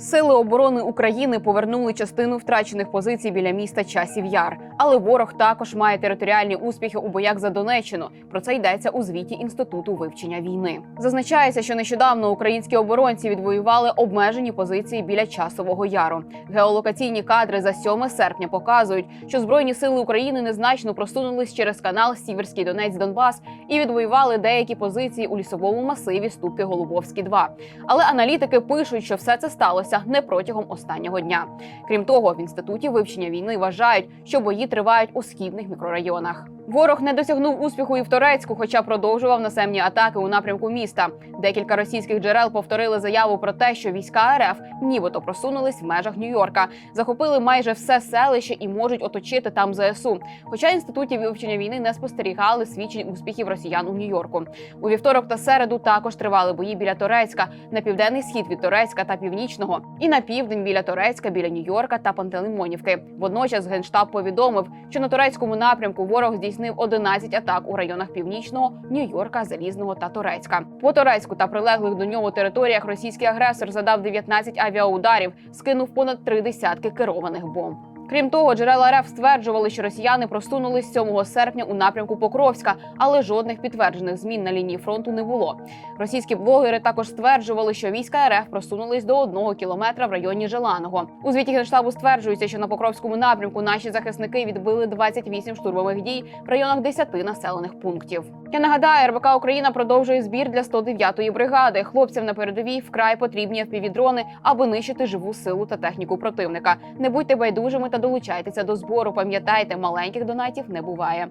Сили оборони України повернули частину втрачених позицій біля міста Часів Яр, але ворог також має територіальні успіхи у боях за Донеччину. Про це йдеться у звіті інституту вивчення війни. Зазначається, що нещодавно українські оборонці відвоювали обмежені позиції біля часового яру. Геолокаційні кадри за 7 серпня показують, що збройні сили України незначно просунулись через канал Сіверський Донець Донбас і відвоювали деякі позиції у лісовому масиві Ступки Голубовські 2 Але аналітики пишуть, що все це сталося не протягом останнього дня. Крім того, в інституті вивчення війни вважають, що бої тривають у східних мікрорайонах. Ворог не досягнув успіху і в Торецьку, хоча продовжував наземні атаки у напрямку міста. Декілька російських джерел повторили заяву про те, що війська РФ нібито просунулись в межах Нью-Йорка, захопили майже все селище і можуть оточити там ЗСУ. Хоча інституті вивчення війни не спостерігали свідчень успіхів росіян у Нью-Йорку. У вівторок та середу також тривали бої біля Торецька, на південний схід від Торецька та північного, і на південь біля Торецька, біля Нью-Йорка та Пантелеймонівки. Водночас генштаб повідомив, що на турецькому напрямку ворог здійснив 11 атак у районах північного, Нью-Йорка, Залізного та Торецька. По Торецьку та прилеглих до нього територіях російський агресор задав 19 авіаударів, скинув понад три десятки керованих бомб. Крім того, джерела РФ стверджували, що росіяни просунулись 7 серпня у напрямку Покровська, але жодних підтверджених змін на лінії фронту не було. Російські блогери також стверджували, що війська РФ просунулись до одного кілометра в районі Желаного. У звіті генштабу стверджується, що на Покровському напрямку наші захисники відбили 28 штурмових дій в районах 10 населених пунктів. Я нагадаю, РБК Україна продовжує збір для 109-ї бригади. Хлопцям на передовій вкрай потрібні FPV-дрони, аби нищити живу силу та техніку противника. Не будьте байдужими та долучайтеся до збору. Пам'ятайте, маленьких донатів не буває.